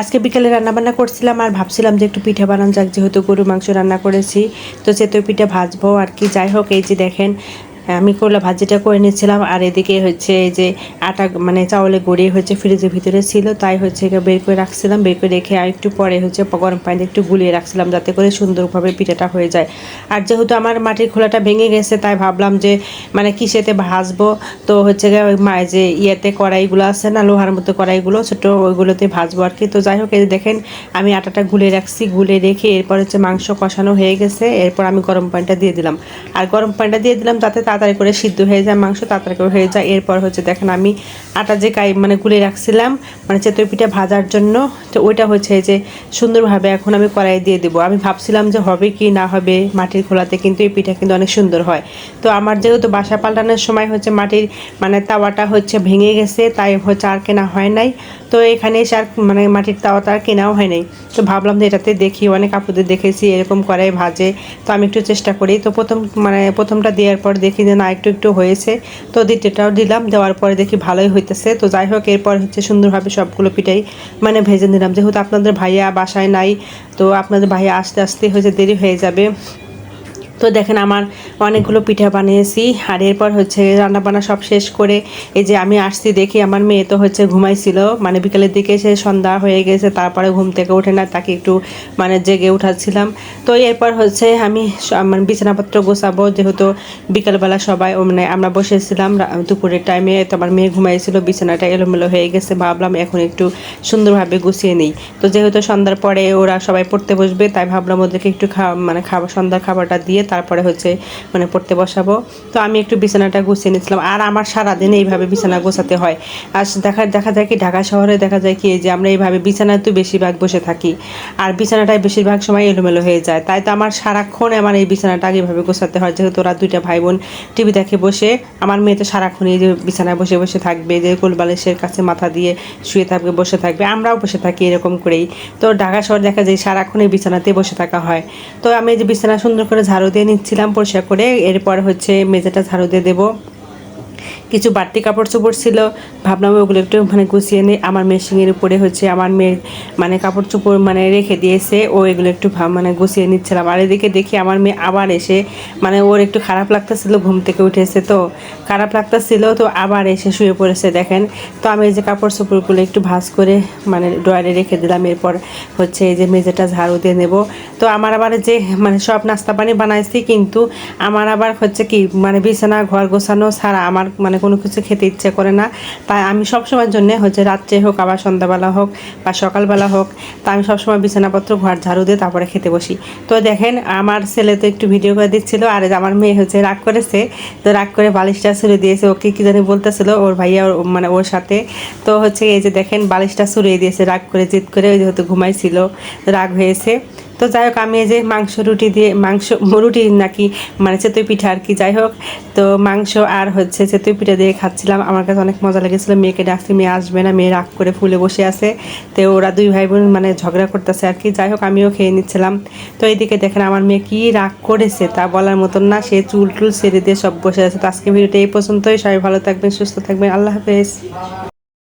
আজকে বিকেলে রান্নাবান্না করছিলাম আর ভাবছিলাম যে একটু পিঠা বানান যাক, যেহেতু গরু মাংস রান্না করেছি। তো সেতুর পিঠে ভাজবো আর কি। যাই হোক, এই যে দেখেন আমি করলা ভাজিটা করে নিয়েছিলাম, আর এদিকে হচ্ছে এই যে আটা মানে চাউলে গড়িয়ে হচ্ছে ফ্রিজের ভিতরে ছিল, তাই হচ্ছে বের করে রাখছিলাম, বের করে রেখে আর একটু পরে হচ্ছে গরম পানিতে একটু গুলিয়ে রাখছিলাম, যাতে করে সুন্দরভাবে পিঠাটা হয়ে যায়। আর যেহেতু আমার মাটির খোলাটা ভেঙে গেছে, তাই ভাবলাম যে মানে কিসেতে ভাজবো? তো হচ্ছে গিয়ে ওই মা যে ইয়েতে কড়াইগুলো আছে না, লোহার মতো কড়াইগুলো, ছোটো ওইগুলোতে ভাজবো আর কি। তো যাই হোক, এই দেখেন, আমি আটাটা গুলে রাখছি, গুলে রেখে এরপর হচ্ছে মাংস কষানো হয়ে গেছে, এরপর আমি গরম পানিটা দিয়ে দিলাম। আর গরম পানিটা দিয়ে দিলাম যাতে তাড়াতাড়ি করে সিদ্ধ হয়ে যায়, মাংস তাড়াতাড়ি করে হয়ে যায়। এরপর হচ্ছে দেখেন আমি আটা যে কাই মানে গুলে রাখছিলাম মানে চেতই পিঠা ভাজার জন্য, তো ওইটা হচ্ছে যে সুন্দরভাবে এখন আমি কড়াই দিয়ে দেবো। আমি ভাবছিলাম যে হবে কি না হবে মাটির খোলাতে, কিন্তু এই পিঠা কিন্তু অনেক সুন্দর হয়। তো আমার যেহেতু বাসা পাল্টানোর সময় হচ্ছে মাটির মানে তাওয়াটা হচ্ছে ভেঙে গেছে, তাই হচ্ছে আর কেনা হয় নাই। তো এখানে এসে আর মানে মাটির তাওয়াটা আর কেনাও হয় নাই। তো ভাবলাম যে এটাতে দেখি, অনেক আপুদের দেখেছি, এরকম কড়াই ভাজে। তো আমি একটু চেষ্টা করি। তো প্রথম মানে প্রথমটা দেওয়ার পর দেখি যে না, একটু একটু হয়েছে। তো দ্বিতীয়টাও দিলাম, দেওয়ার পরে দেখি ভালোই হইতেছে। তো যাই হোক, এরপর হচ্ছে সুন্দরভাবে সবগুলো পিঠাই মানে ভেজে নিলাম। যেহেতু আপনাদের ভাইয়া বাসায় নাই, তো আপনাদের ভাইয়া আস্তে আস্তে হয়েছে, দেরি হয়ে যাবে। তো দেখেন আমার অনেকগুলো পিঠা বানিয়েছি আর এরপর হচ্ছে রান্নাবান্না সব শেষ করে এই যে আমি আসছি দেখি আমার মেয়ে তো হচ্ছে ঘুমাইছিল। মানে বিকেলের দিকে সে সন্ধ্যা হয়ে গেছে, তারপরে ঘুম থেকে ওঠে না, তাকে একটু মানে জেগে উঠাচ্ছিলাম। তো এরপর হচ্ছে আমি মানে বিছানাপত্র গোছাবো, যেহেতু বিকেলবেলা সবাই মানে আমরা বসেছিলাম দুপুরের টাইমে তো আমার মেয়ে ঘুমাইছিল, বিছানাটা এলোমেলো হয়ে গেছে, ভাবলাম এখন একটু সুন্দরভাবে গুছিয়ে নিই। তো যেহেতু সন্ধ্যার পরে ওরা সবাই পড়তে বসবে, তাই ভাবলাম ওদেরকে একটু খাওয়া মানে খাবার সন্ধ্যার খাবারটা দিয়ে তারপরে হচ্ছে মানে পড়তে বসাবো। তো আমি একটু বিছানাটা গুছিয়ে নিয়েছিলাম। আর আমার সারাদিন এইভাবে বিছানা গোছাতে হয়। আর দেখা দেখা যায় কি, ঢাকা শহরে দেখা যায় কি যে আমরা এইভাবে বিছানায় তো বেশিরভাগ বসে থাকি। আর বিছানাটাই বেশিরভাগ সময় এলোমেলো হয়ে যায়। তাই তো আমার সারাক্ষণ আমার এই বিছানাটা এইভাবে গোছাতে হয়। যেহেতু ওরা দুইটা ভাই বোন টিভি দেখে বসে, আমার মেয়ে তো সারাক্ষণ এই যে বিছানায় বসে বসে থাকবে। যে কোলবালিশের কাছে মাথা দিয়ে শুয়ে থাকবে, বসে থাকবে। আমরাও বসে থাকি এরকম করেই। তো ঢাকা শহর দেখা যায় সারাক্ষণ এই বিছানাতে বসে থাকা হয়। তো আমি এই যে বিছানা সুন্দর করে ঝাড়ু দিয়ে নিচ্ছিলাম পরিষ্কার করে, এরপর হচ্ছে মেঝেটা ঝাড়ু দিয়ে দেবো। কিছু বাড়তি কাপড় চোপড় ছিল, ভাবলাম ওগুলো একটু মানে গুছিয়ে নিই। আমার মেশিনের উপরে হচ্ছে আমার মেয়ের মানে কাপড় চোপড় মানে রেখে দিয়েছে, ও এগুলো একটু মানে গুছিয়ে নিচ্ছিলাম। আর এদিকে দেখি আমার মেয়ে আবার এসে মানে ওর একটু খারাপ লাগতেছিল, ঘুম থেকে উঠেছে তো। খারাপ লাগতেছিল তো আবার এসে শুয়ে পড়েছে, দেখেন। তো আমি এই যে কাপড় চোপড়গুলো একটু ভাঁজ করে মানে ড্রয়ারে রেখে দিলাম। এরপর হচ্ছে এই যে মেঝেটা ঝাড়ু দিয়ে নেব। তো আমার আবার যে মানে সব নাস্তা পানি বানাইছি, কিন্তু আমার আবার হচ্ছে কি মানে বিছানা, ঘর গোছানো ছাড়া আমার মানে কোনো কিছু খেতে ইচ্ছে করে না। তাই আমি সবসময়ের জন্যে হচ্ছে রাত্রে হোক, আবার সন্ধ্যাবেলা হোক বা সকালবেলা হোক, তা আমি সবসময় বিছানাপত্র, ঘর ঝাড়ু দিয়ে তারপরে খেতে বসি। তো দেখেন, আমার ছেলে তো একটু ভিডিও করে দিচ্ছিল, আর আমার মেয়ে হচ্ছে রাগ করেছে, তো রাগ করে বালিশটা ছুড়ে দিয়েছে, ওকে কী জানি বলতেছিল, ওর ভাইয়া মানে ওর সাথে। তো হচ্ছে এই যে দেখেন, বালিশটা ছুড়িয়ে দিয়েছে, রাগ করে, জিদ করে ওই যেহেতু ঘুমাইছিল, রাগ হয়েছে। তো যাই হোক, আমি এই যে মাংস রুটি দিয়ে, মাংস রুটি নাকি মানে চেতই পিঠা আর কি, যাই হোক। তো মাংস আর হচ্ছে চেতই পিঠা দিয়ে খাচ্ছিলাম। আমার কাছে অনেক মজা লেগেছিলো। মেয়েকে ডাকছি, মেয়ে আসবে না, মেয়ে রাগ করে ফুলে বসে আছে। তো ওরা দুই ভাই বোন মানে ঝগড়া করতেছে আর কি। যাই হোক, আমিও খেয়ে নিচ্ছিলাম। তো এইদিকে দেখেন, আমার মেয়ে কি রাগ করেছে তা বলার মতন না। সে চুল টুল ছেড়ে দিয়ে সব বসে আছে। তো আজকে ভিডিওটা এই পর্যন্তই। সবাই ভালো থাকবেন, সুস্থ থাকবেন। আল্লাহ হাফেজ।